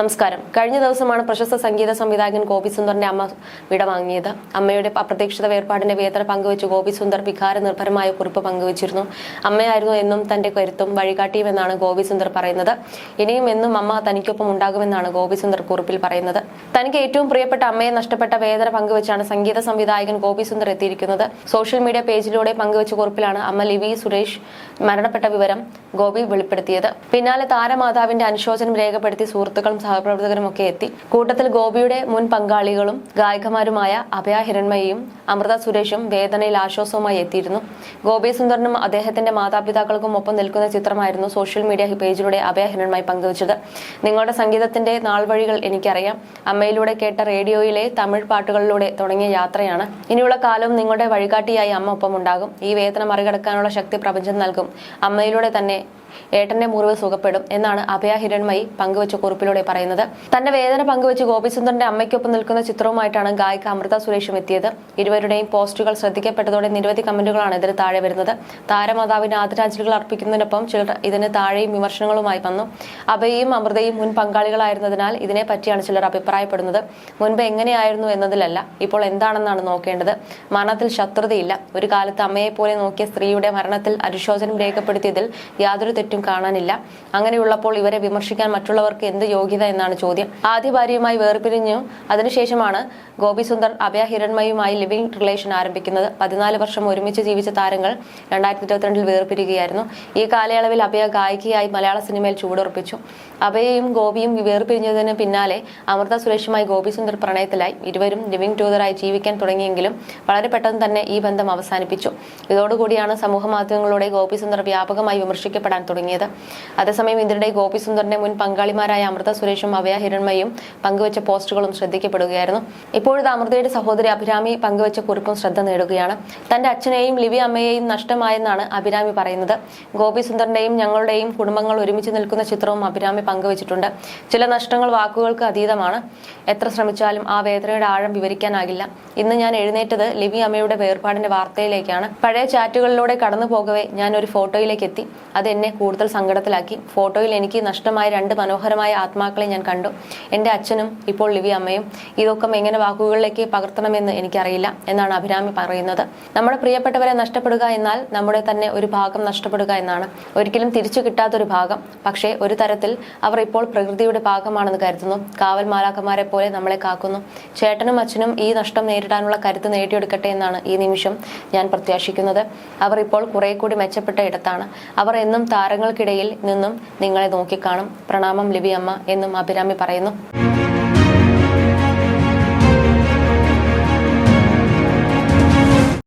നമസ്കാരം. കഴിഞ്ഞ ദിവസമാണ് പ്രശസ്ത സംഗീത സംവിധായകൻ ഗോപി സുന്ദറിന്റെ അമ്മ വിട വാങ്ങിയത് അമ്മയുടെ അപ്രതീക്ഷിത വേർപാടിന്റെ വേദന പങ്കുവെച്ച് ഗോപി സുന്ദർ വികാര നിർഭരമായ കുറിപ്പ് പങ്കുവച്ചിരുന്നു. അമ്മയായിരുന്നു എന്നും തന്റെ കരുത്തും വഴികാട്ടിയുമെന്നാണ് ഗോപി സുന്ദർ പറയുന്നത്. ഇനിയും എന്നും അമ്മ തനിക്കൊപ്പം ഉണ്ടാകുമെന്നാണ് ഗോപി സുന്ദർ കുറിപ്പിൽ പറയുന്നത്. തനിക്ക് ഏറ്റവും പ്രിയപ്പെട്ട അമ്മയെ നഷ്ടപ്പെട്ട വേദന പങ്കുവച്ചാണ് സംഗീത സംവിധായകൻ ഗോപി സുന്ദർ എത്തിയിരിക്കുന്നത്. സോഷ്യൽ മീഡിയ പേജിലൂടെ പങ്കുവച്ച കുറിപ്പിലാണ് അമ്മ ലിവി സുരേഷ് മരണപ്പെട്ട വിവരം ഗോപി വെളിപ്പെടുത്തിയത്. പിന്നാലെ താരമാതാവിന്റെ അനുശോചനം രേഖപ്പെടുത്തി സുഹൃത്തുക്കളും സഹപ്രവർത്തകരും ഒക്കെ എത്തി. കൂട്ടത്തിൽ ഗോപിയുടെ മുൻ പങ്കാളികളും ഗായികമാരുമായ അഭയ ഹിരൺമയും അമൃത സുരേഷും വേദനയിൽ ആശ്വാസവുമായി എത്തിയിരുന്നു. ഗോപി സുന്ദറിനും അദ്ദേഹത്തിന്റെ മാതാപിതാക്കൾക്കും ഒപ്പം നിൽക്കുന്ന ചിത്രമായിരുന്നു സോഷ്യൽ മീഡിയ പേജിലൂടെ അഭയ ഹിരൺമായി പങ്കുവച്ചത്. നിങ്ങളുടെ സംഗീതത്തിന്റെ നാൾവഴികൾ എനിക്കറിയാം. അമ്മയിലൂടെ കേട്ട റേഡിയോയിലെ തമിഴ് പാട്ടുകളിലൂടെ തുടങ്ങിയ യാത്രയാണ്. ഇനിയുള്ള കാലവും നിങ്ങളുടെ വഴികാട്ടിയായി അമ്മ ഒപ്പം ഉണ്ടാകും ഈ വേദന മറികടക്കാനുള്ള ശക്തി പ്രപഞ്ചം നൽകും. അമ്മയിലൂടെ തന്നെ ഏട്ടന്റെ മുറിവ് സുഖപ്പെടും എന്നാണ് അഭയ ഹിരൺമയി പങ്കുവച്ച കുറിപ്പിലൂടെ പറയുന്നത്. തന്റെ വേദന പങ്കുവച്ച് ഗോപിസുന്ദറിന്റെ അമ്മയ്ക്കൊപ്പം നിൽക്കുന്ന ചിത്രവുമായിട്ടാണ് ഗായിക അമൃത സുരേഷും എത്തിയത്. ഇരുവരുടെയും പോസ്റ്റുകൾ ശ്രദ്ധിക്കപ്പെട്ടതോടെ നിരവധി കമന്റുകളാണ് ഇതിന് താഴെ വരുന്നത്. താരമാതാവിന് ആദരാഞ്ജലികൾ അർപ്പിക്കുന്നതിനൊപ്പം ചിലർ ഇതിന് താഴെയും വിമർശനങ്ങളുമായി വന്നു. അഭയയും അമൃതയും മുൻ പങ്കാളികളായിരുന്നതിനാൽ ഇതിനെ പറ്റിയാണ് ചിലർ അഭിപ്രായപ്പെടുന്നത്. മുൻപ് എങ്ങനെയായിരുന്നു എന്നതിലല്ല ഇപ്പോൾ എന്താണെന്നാണ് നോക്കേണ്ടത്. മരണത്തിൽ ശത്രുതയില്ല. ഒരു കാലത്ത് അമ്മയെ പോലെ നോക്കിയ സ്ത്രീയുടെ മരണത്തിൽ അനുശോചനം രേഖപ്പെടുത്തിയതിൽ യാതൊരു തെറ്റും കാണാനില്ല. അങ്ങനെയുള്ളപ്പോൾ ഇവരെ വിമർശിക്കാൻ മറ്റുള്ളവർക്ക് എന്ത് യോഗ്യത എന്നാണ് ചോദ്യം. ആദ്യ ഭാര്യയുമായി വേർപിരിഞ്ഞു അതിനുശേഷമാണ് ഗോപി സുന്ദർ അഭയ ഹിരൺമയുമായി ലിവിംഗ് റിലേഷൻ ആരംഭിക്കുന്നത്. പതിനാല് വർഷം ഒരുമിച്ച് ജീവിച്ച താരങ്ങൾ രണ്ടായിരത്തി ഇരുപത്തിരണ്ടിൽ വേർപിരിയുകയായിരുന്നു. ഈ കാലയളവിൽ അഭയ ഗായികയായി മലയാള സിനിമയിൽ ചൂടുറപ്പിച്ചു അഭയയും ഗോപിയും വേർപിരിഞ്ഞതിന് പിന്നാലെ അമൃത സുരേഷുമായി ഗോപി സുന്ദർ പ്രണയത്തിലായി. ഇരുവരും ലിവിംഗ് ടൂതറായി ജീവിക്കാൻ തുടങ്ങിയെങ്കിലും വളരെ പെട്ടെന്ന് തന്നെ ഈ ബന്ധം അവസാനിപ്പിച്ചു. ഇതോടുകൂടിയാണ് സമൂഹ മാധ്യമങ്ങളിലൂടെ ഗോപി സുന്ദർ വ്യാപകമായി വിമർശിക്കപ്പെടാൻ തുടങ്ങിയത്. അതേസമയം ഇതിനിടെ ഗോപി സുന്ദറിന്റെ മുൻ പങ്കാളിമാരായ അമൃത സുരേഷും അവയ ഹിരൺമയും പങ്കുവച്ച പോസ്റ്റുകളും ശ്രദ്ധിക്കപ്പെടുകയായിരുന്നു. ഇപ്പോഴത്തെ അമൃതയുടെ സഹോദരി അഭിരാമി പങ്കുവച്ച കുറിപ്പും ശ്രദ്ധ നേടുകയാണ്. തന്റെ അച്ഛനെയും ലിവി അമ്മയെയും നഷ്ടമായെന്നാണ് അഭിരാമി പറയുന്നത്. ഗോപി സുന്ദറിന്റെയും ഞങ്ങളുടെയും കുടുംബങ്ങൾ ഒരുമിച്ച് നിൽക്കുന്ന ചിത്രവും അഭിരാമി പങ്കുവച്ചിട്ടുണ്ട്. ചില നഷ്ടങ്ങൾ വാക്കുകൾക്ക് അതീതമാണ്. എത്ര ശ്രമിച്ചാലും ആ വേദനയുടെ ആഴം വിവരിക്കാനാകില്ല. ഇന്ന് ഞാൻ എഴുന്നേറ്റത് ലിവി അമ്മയുടെ വേർപാടിന്റെ വാർത്തയിലേക്കാണ്. പഴയ ചാറ്റുകളിലൂടെ കടന്നു പോകവേ ഞാൻ ഒരു ഫോട്ടോയിലേക്ക് എത്തി അത് എന്നെ കൂടുതൽ സങ്കടത്തിലാക്കി. ഫോട്ടോയിൽ എനിക്ക് നഷ്ടമായ രണ്ട് മനോഹരമായ ആത്മാക്കളെ ഞാൻ കണ്ടു. എന്റെ അച്ഛനും ഇപ്പോൾ ലിവി അമ്മയും. ഇതൊക്കെ എങ്ങനെ വാക്കുകളിലേക്ക് പകർത്തണമെന്ന് എനിക്കറിയില്ല എന്നാണ് അഭിരാമി പറയുന്നത്. നമ്മുടെ പ്രിയപ്പെട്ടവരെ നഷ്ടപ്പെടുക എന്നാൽ നമ്മുടെ തന്നെ ഒരു ഭാഗം നഷ്ടപ്പെടുക എന്നാണ്. ഒരിക്കലും തിരിച്ചു കിട്ടാത്തൊരു ഭാഗം. പക്ഷേ ഒരു തരത്തിൽ അവർ ഇപ്പോൾ പ്രകൃതിയുടെ ഭാഗമാണെന്ന് കരുതുന്നു. കാവൽ മാലാക്കന്മാരെ പോലെ നമ്മളെ കാക്കുന്നു. ചേട്ടനും അച്ഛനും ഈ നഷ്ടം നേരിടാനുള്ള കരുത്ത് നേടിയെടുക്കട്ടെ എന്നാണ് ഈ നിമിഷം ഞാൻ പ്രത്യാശിക്കുന്നത്. അവർ ഇപ്പോൾ കുറെ കൂടി മെച്ചപ്പെട്ട ഇടത്താണ്. അവർ എന്നും താരങ്ങൾക്കിടയിൽ നിന്നും നിങ്ങളെ നോക്കിക്കാണും. പ്രണാമം ലിബിയമ്മ എന്നും അഭിരാമി പറയുന്നു.